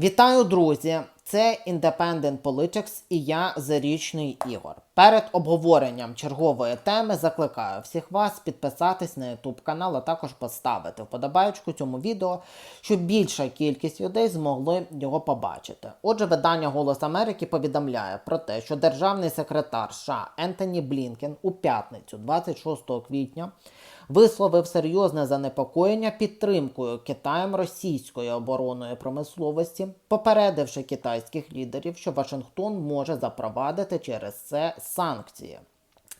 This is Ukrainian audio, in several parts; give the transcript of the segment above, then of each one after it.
Вітаю, друзі! Це Independent Politics і я Зарічний Ігор. Перед обговоренням чергової теми закликаю всіх вас підписатись на YouTube канал, а також поставити вподобайку цьому відео, щоб більша кількість людей змогли його побачити. Отже, видання Голос Америки повідомляє про те, що державний секретар США Ентоні Блінкен у п'ятницю, 26 квітня, висловив серйозне занепокоєння підтримкою Китаєм російської оборонної промисловості, попередивши китайських лідерів, що Вашингтон може запровадити через це санкції.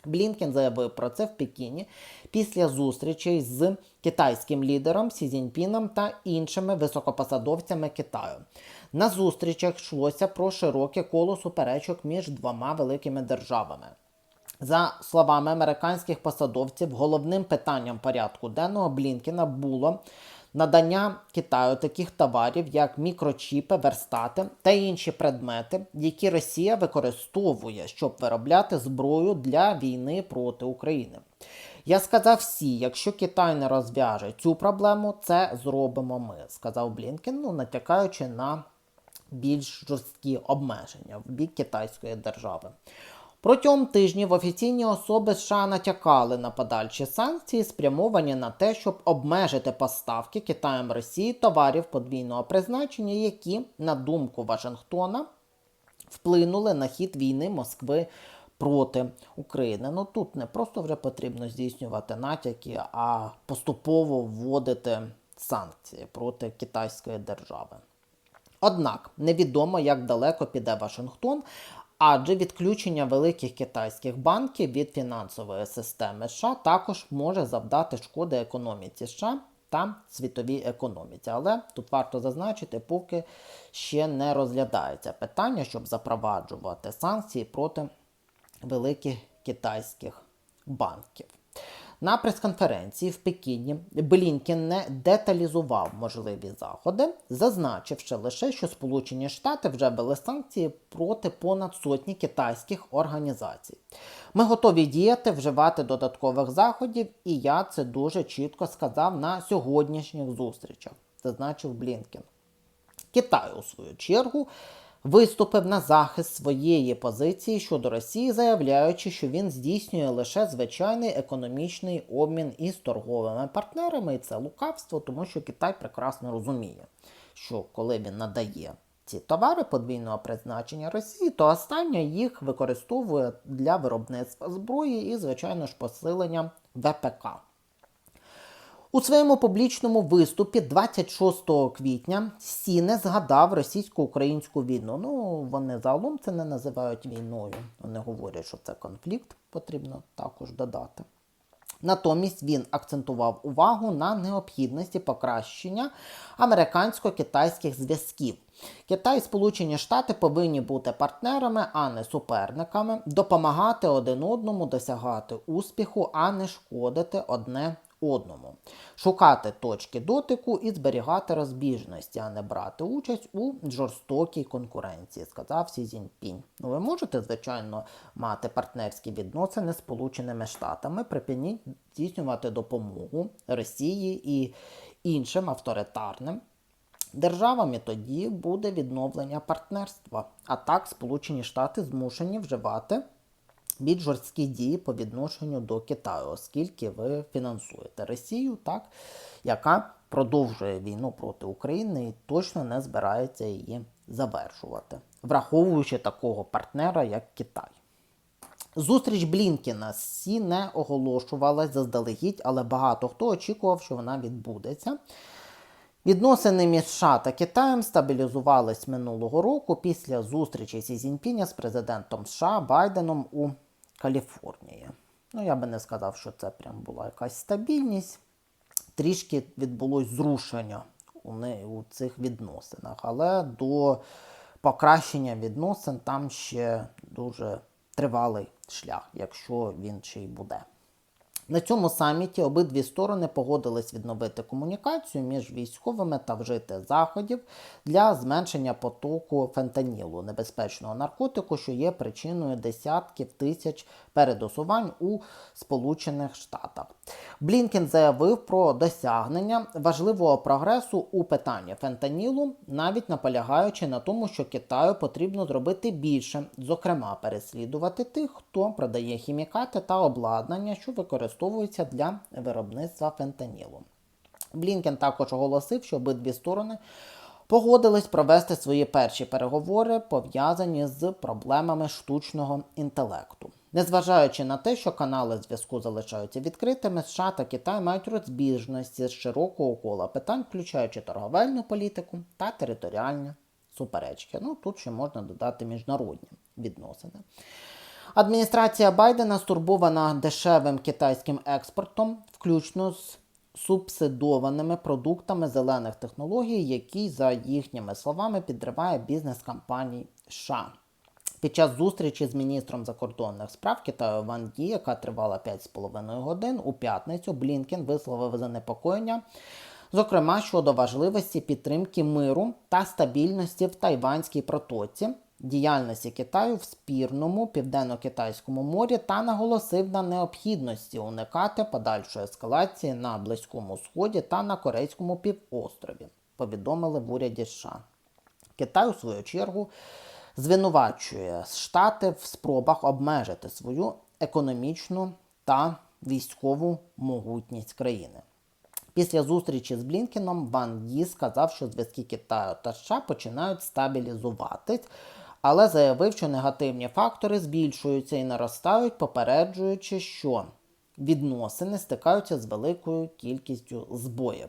Блінкен заявив про це в Пекіні після зустрічей з китайським лідером Сі Цзіньпіном та іншими високопосадовцями Китаю. На зустрічах йшлося про широке коло суперечок між двома великими державами. За словами американських посадовців, головним питанням порядку денного Блінкена було надання Китаю таких товарів, як мікрочіпи, верстати та інші предмети, які Росія використовує, щоб виробляти зброю для війни проти України. Я сказав всі, якщо Китай не розв'яже цю проблему, це зробимо ми, сказав Блінкен, ну натякаючи на більш жорсткі обмеження в бік китайської держави. Протягом тижнів офіційні особи США натякали на подальші санкції, спрямовані на те, щоб обмежити поставки Китаєм Росії товарів подвійного призначення, які, на думку Вашингтона, вплинули на хід війни Москви проти України. Ну тут не просто вже потрібно здійснювати натяки, а поступово вводити санкції проти китайської держави. Однак невідомо, як далеко піде Вашингтон, адже відключення великих китайських банків від фінансової системи США також може завдати шкоди економіці США та світовій економіці. Але тут варто зазначити, поки ще не розглядається питання, щоб запроваджувати санкції проти великих китайських банків. На прес-конференції в Пекіні Блінкен не деталізував можливі заходи, зазначивши лише, що Сполучені Штати вже ввели санкції проти понад сотні китайських організацій. Ми готові діяти, вживати додаткових заходів, і я це дуже чітко сказав на сьогоднішніх зустрічах, зазначив Блінкен. Китай, у свою чергу, виступив на захист своєї позиції щодо Росії, заявляючи, що він здійснює лише звичайний економічний обмін із торговими партнерами, і це лукавство, тому що Китай прекрасно розуміє, що коли він надає ці товари подвійного призначення Росії, то остання їх використовує для виробництва зброї і, звичайно ж, посилення ВПК. У своєму публічному виступі 26 квітня Сі не згадав російсько-українську війну. Ну, вони загалом це не називають війною. Вони говорять, що це конфлікт, потрібно також додати. Натомість він акцентував увагу на необхідності покращення американсько-китайських зв'язків. Китай і Сполучені Штати повинні бути партнерами, а не суперниками, допомагати один одному досягати успіху, а не шкодити одне одному, шукати точки дотику і зберігати розбіжності, а не брати участь у жорстокій конкуренції, сказав Сі Цзіньпінь. Ну, ви можете, звичайно, мати партнерські відносини з Сполученими Штатами, припиніть здійснювати допомогу Росії і іншим авторитарним. Державам і тоді буде відновлення партнерства. А так Сполучені Штати змушені вживати більш жорсткі дії по відношенню до Китаю, оскільки ви фінансуєте Росію, так, яка продовжує війну проти України і точно не збирається її завершувати, враховуючи такого партнера, як Китай. Зустріч Блінкіна Сі не оголошувалась заздалегідь, але багато хто очікував, що вона відбудеться. Відносини між США та Китаєм стабілізувались минулого року після зустрічі Сі Цзіньпіня з президентом США Байденом у Каліфорнії. Ну, я би не сказав, що це прям була якась стабільність. Трішки відбулось зрушення у, не, у цих відносинах, але до покращення відносин там ще дуже тривалий шлях, якщо він ще й буде. На цьому саміті обидві сторони погодились відновити комунікацію між військовими та вжити заходів для зменшення потоку фентанілу, небезпечного наркотику, що є причиною десятків тисяч передосувань у Сполучених Штатах. Блінкен заявив про досягнення важливого прогресу у питанні фентанілу, навіть наполягаючи на тому, що Китаю потрібно зробити більше, зокрема переслідувати тих, хто продає хімікати та обладнання, що використовуються для виробництва фентанілу. Блінкен також оголосив, що обидві сторони погодились провести свої перші переговори, пов'язані з проблемами штучного інтелекту. Незважаючи на те, що канали зв'язку залишаються відкритими, США та Китай мають розбіжності з широкого кола питань, включаючи торговельну політику та територіальні суперечки. Ну тут ще можна додати міжнародні відносини. Адміністрація Байдена стурбована дешевим китайським експортом, включно з субсидованими продуктами зелених технологій, які, за їхніми словами, підриває бізнес компаній США. Під час зустрічі з міністром закордонних справ Китаю Ван Ді, яка тривала 5,5 годин, у п'ятницю Блінкен висловив занепокоєння, зокрема щодо важливості підтримки миру та стабільності в Тайванській протоці, діяльності Китаю в спірному південно-китайському морі та наголосив на необхідності уникати подальшої ескалації на Близькому Сході та на Корейському півострові, повідомили в уряді США. Китай, у свою чергу, звинувачує Штати в спробах обмежити свою економічну та військову могутність країни. Після зустрічі з Блінкеном Ван Ї сказав, що зв'язки Китаю та США починають стабілізуватись, але заявив, що негативні фактори збільшуються і наростають, попереджуючи, що відносини стикаються з великою кількістю збоїв.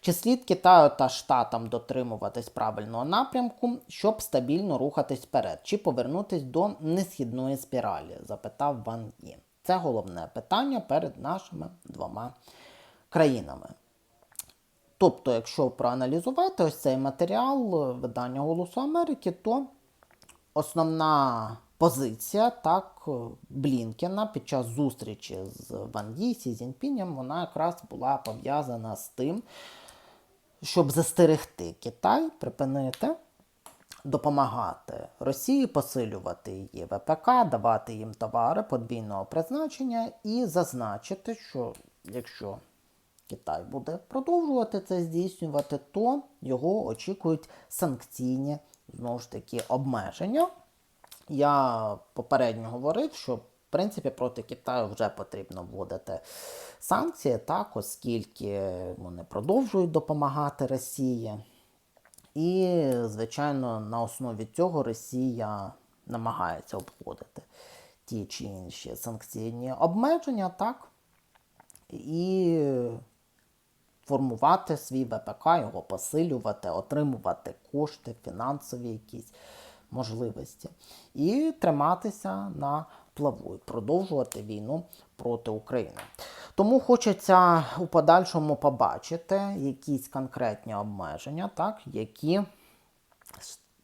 Чи слід Китаю та Штатам дотримуватись правильного напрямку, щоб стабільно рухатись вперед, чи повернутись до несхідної спіралі? запитав Ван Ї. Це головне питання перед нашими двома країнами. Тобто, якщо проаналізувати ось цей матеріал видання Голосу Америки, то основна позиція так Блінкена під час зустрічі з Ван Ї, Сі Цзіньпінем, вона якраз була пов'язана з тим, щоб застерегти Китай, припинити допомагати Росії, посилювати її ВПК, давати їм товари подвійного призначення і зазначити, що якщо Китай буде продовжувати це здійснювати, то його очікують санкційні знову ж таки обмеження. Я попередньо говорив, що в принципі проти Китаю вже потрібно вводити санкції, так, оскільки вони продовжують допомагати Росії. І, звичайно, на основі цього Росія намагається обходити ті чи інші санкційні обмеження, так, і формувати свій ВПК, його посилювати, отримувати кошти, фінансові якісь можливості. І триматися на плаву, і продовжувати війну проти України. Тому хочеться у подальшому побачити якісь конкретні обмеження, так, які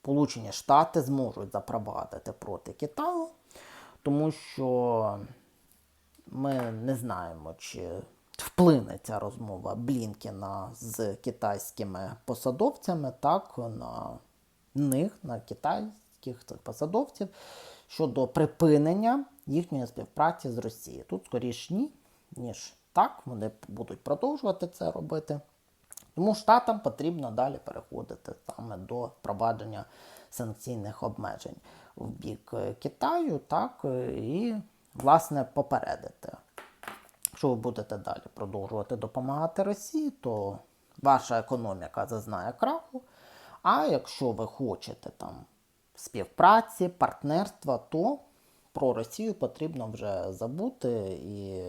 Сполучені Штати зможуть запровадити проти Китаю, тому що ми не знаємо, чи вплине ця розмова Блінкена з китайськими посадовцями, так, на них, на китайських цих посадовців щодо припинення їхньої співпраці з Росією. Тут скоріш ні, ніж так, вони будуть продовжувати це робити. Тому штатам потрібно далі переходити саме до впровадження санкційних обмежень в бік Китаю, так, і, власне, попередити. Якщо ви будете далі продовжувати допомагати Росії, то ваша економіка зазнає краху. А якщо ви хочете там співпраці, партнерства, то про Росію потрібно вже забути і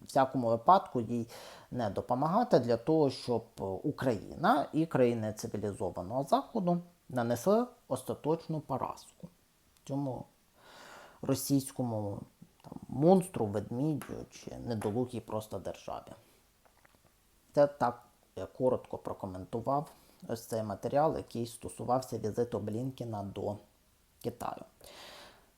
в всякому випадку їй не допомагати для того, щоб Україна і країни цивілізованого Заходу нанесли остаточну поразку цьому російському монстру, ведмідю чи недолугій просто державі. Це так я коротко прокоментував ось цей матеріал, який стосувався візиту Блінкіна до Китаю.